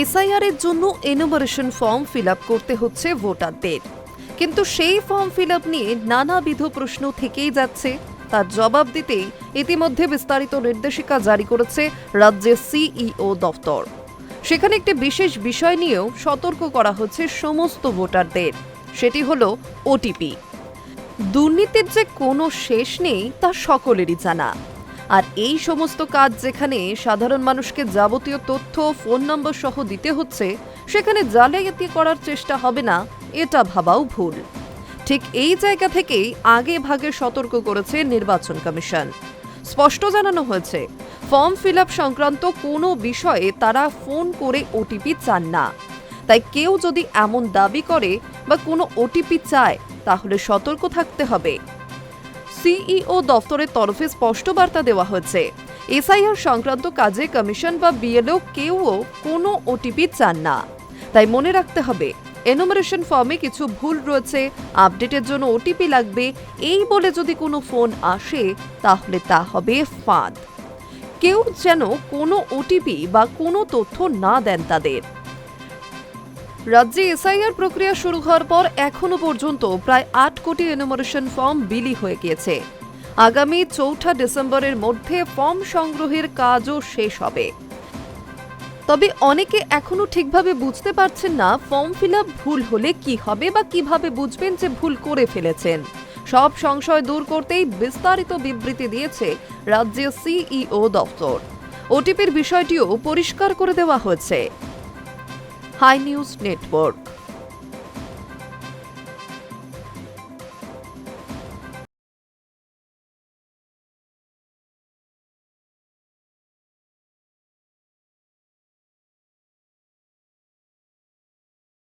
SIR এর জন্য enumeration form fill করতে হচ্ছে ভোটারদের। কিন্তু সেই ফর্ম ফিল নিয়ে নানাবিধ প্রশ্ন থেকেই যাচ্ছে। তার জবাব দিতেই ইতিমধ্যে বিস্তারিত নির্দেশিকা জারি করেছে রাজ্যের সিইও দফতর সেখানে একটি বিশেষ বিষয় নিয়েও সতর্ক করা হচ্ছে সমস্ত ভোটারদের। সেটি হলো ওটিপি। দুর্নীতির যে কোনো শেষ নেই তা সকলেরই জানা। আর এই সমস্ত কাজ যেখানে সাধারণ মানুষকে যাবতীয় তথ্য, ফোন নম্বর সহ দিতে হচ্ছে, সেখানে জালিয়াতি করার চেষ্টা হবে না, এটা ভাবাও ভুল। ঠিক এই জায়গা থেকেই আগে ভাগে সতর্ক করেছে নির্বাচন কমিশন। স্পষ্ট জানানো হয়েছে, ফর্ম ফিল সংক্রান্ত কোনো বিষয়ে তারা ফোন করে ওটিপি চান না। তাই কেউ যদি এমন দাবি করে বা কোনো ওটিপি চায়, তাহলে সতর্ক থাকতে হবে। সিইও দফতরের তরফে স্পষ্ট বার্তা দেওয়া হয়েছে। এসআইআর সংক্রান্ত কাজে কমিশন বা বিএলও কেউও কোনো ওটিপি চান না। তাই মনে রাখতে হবে এনুমারেশন ফর্মে কিছু ভুল রয়েছে, আপডেটের জন্য ওটিপি লাগবে, এই বলে যদি কোনো ফোন আসে, তাহলে তা হবে ফাঁদ। কেউ যেন কোনো ওটিপি বা কোনো তথ্য না দেন তাদের। রাজ্যে এসআইআর প্রক্রিয়া শুরু হওয়ার পর এখনও পর্যন্ত প্রায় আট কোটি এনুমারেশন ফর্ম বিলি হয়ে গিয়েছে। আগামী চৌঠা ডিসেম্বরের মধ্যে ফর্ম সংগ্রহের কাজও শেষ হবে। তবে অনেকে এখনও ঠিকভাবে বুঝতে পারছেন না ফর্ম ফিল ভুল হলে কি হবে বা কীভাবে বুঝবেন যে ভুল করে ফেলেছেন। সব সংশয় দূর করতেই বিস্তারিত বিবৃতি দিয়েছে রাজ্যের সিইও দপ্তর। ওটিপির বিষয়টিও পরিষ্কার করে দেওয়া হয়েছে। High news network